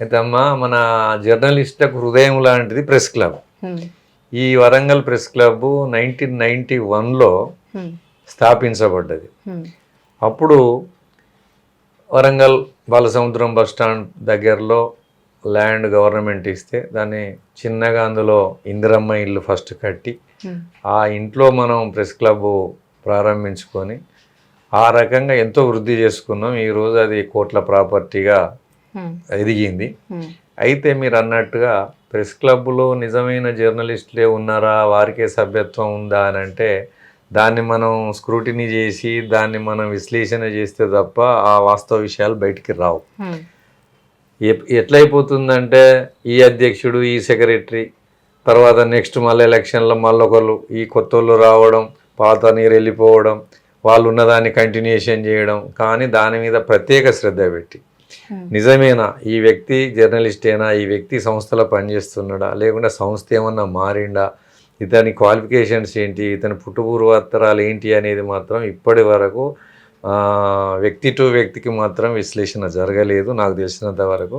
అయితే అమ్మా మన జర్నలిస్టులకు హృదయం లాంటిది ప్రెస్ క్లబ్. ఈ Warangal press club nineteen ninety వన్లో. స్థాపించబడ్డది. అప్పుడు వరంగల్ బాలసముద్రం బస్ స్టాండ్ దగ్గరలో ల్యాండ్ గవర్నమెంట్ ఇస్తే దాన్ని చిన్నగా అందులో ఇందిరమ్మ ఇల్లు ఫస్ట్ కట్టి. ఆ ఇంట్లో మనం ప్రెస్ క్లబ్ ప్రారంభించుకొని ఆ రకంగా ఎంతో వృద్ధి చేసుకున్నాం ఈరోజు అది కోట్ల ప్రాపర్టీగా. ఎదిగింది హ్మ్. అయితే మీరు అన్నట్టుగా ప్రెస్ క్లబ్లో నిజమైన జర్నలిస్టులే ఉన్నారా వారికే సభ్యత్వం ఉందా అని అంటే దాన్ని మనం స్క్రూటినీ చేసి దాన్ని మనం విశ్లేషణ చేస్తే తప్ప ఆ వాస్తవ విషయాలు బయటికి రావు. ఎప్- ఎట్లయిపోతుందంటే ఈ అధ్యక్షుడు ఈ సెక్రటరీ తర్వాత నెక్స్ట్ మళ్ళీ ఎలక్షన్లో మళ్ళీ ఒకళ్ళు ఈ కొత్త వాళ్ళు రావడం పాత నీరు వెళ్ళిపోవడం వాళ్ళు ఉన్నదాన్ని కంటిన్యూషన్ చేయడం కానీ దాని మీద ప్రత్యేక శ్రద్ధ పెట్టి Hmm. నిజమేనా? ఈ వ్యక్తి జర్నలిస్టేనా ఈ వ్యక్తి సంస్థలో పనిచేస్తున్నాడా? లేకుంటే సంస్థ ఏమన్నా మారిండా ఇతని క్వాలిఫికేషన్స్ ఏంటి? ఇతని పుట్టుపూర్వత్తరాలు ఏంటి అనేది మాత్రం ఇప్పటి వరకు వ్యక్తి టు వ్యక్తికి మాత్రం విశ్లేషణ జరగలేదు నాకు తెలిసినంత వరకు.